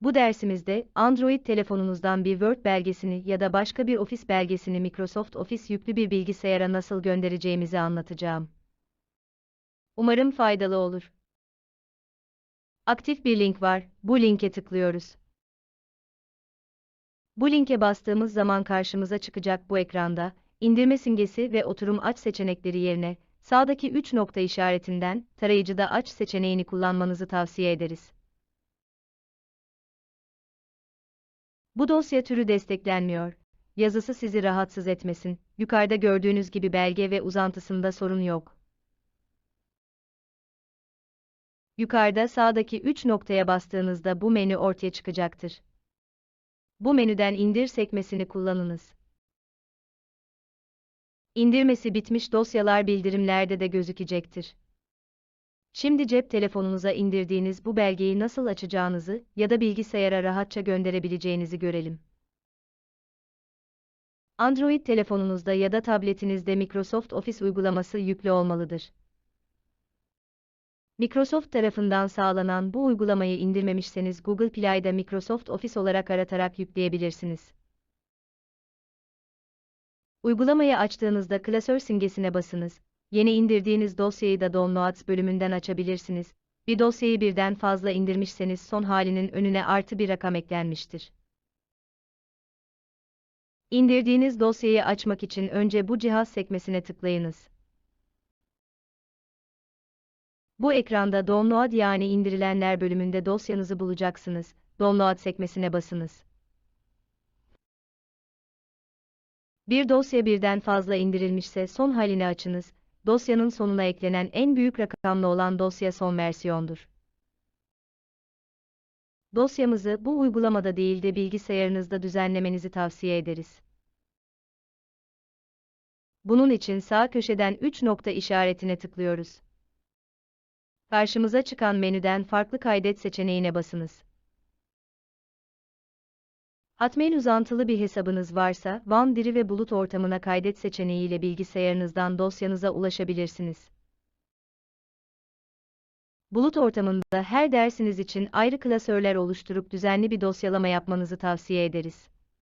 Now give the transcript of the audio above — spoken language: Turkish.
Bu dersimizde Android telefonunuzdan bir Word belgesini ya da başka bir Office belgesini Microsoft Office yüklü bir bilgisayara nasıl göndereceğimizi anlatacağım. Umarım faydalı olur. Aktif bir link var. Bu linke tıklıyoruz. Bu linke bastığımız zaman karşımıza çıkacak bu ekranda indirme simgesi ve oturum aç seçenekleri yerine sağdaki 3 nokta işaretinden tarayıcıda aç seçeneğini kullanmanızı tavsiye ederiz. Bu dosya türü desteklenmiyor. Yazısı sizi rahatsız etmesin. Yukarıda gördüğünüz gibi belge ve uzantısında sorun yok. Yukarıda sağdaki 3 noktaya bastığınızda bu menü ortaya çıkacaktır. Bu menüden indir sekmesini kullanınız. İndirmesi bitmiş dosyalar bildirimlerde de gözükecektir. Şimdi cep telefonunuza indirdiğiniz bu belgeyi nasıl açacağınızı ya da bilgisayara rahatça gönderebileceğinizi görelim. Android telefonunuzda ya da tabletinizde Microsoft Office uygulaması yüklü olmalıdır. Microsoft tarafından sağlanan bu uygulamayı indirmemişseniz Google Play'da Microsoft Office olarak aratarak yükleyebilirsiniz. Uygulamayı açtığınızda klasör simgesine basınız. Yeni indirdiğiniz dosyayı da Downloads bölümünden açabilirsiniz. Bir dosyayı birden fazla indirmişseniz son halinin önüne artı bir rakam eklenmiştir. İndirdiğiniz dosyayı açmak için önce bu cihaz sekmesine tıklayınız. Bu ekranda Download yani indirilenler bölümünde dosyanızı bulacaksınız. Download sekmesine basınız. Bir dosya birden fazla indirilmişse son halini açınız. Dosyanın sonuna eklenen en büyük rakamlı olan dosya son versiyondur. Dosyamızı bu uygulamada değil de bilgisayarınızda düzenlemenizi tavsiye ederiz. Bunun için sağ köşeden 3 nokta işaretine tıklıyoruz. Karşımıza çıkan menüden farklı kaydet seçeneğine basınız. Hotmail uzantılı bir hesabınız varsa, OneDrive ve bulut ortamına kaydet seçeneğiyle bilgisayarınızdan dosyanıza ulaşabilirsiniz. Bulut ortamında her dersiniz için ayrı klasörler oluşturup düzenli bir dosyalama yapmanızı tavsiye ederiz.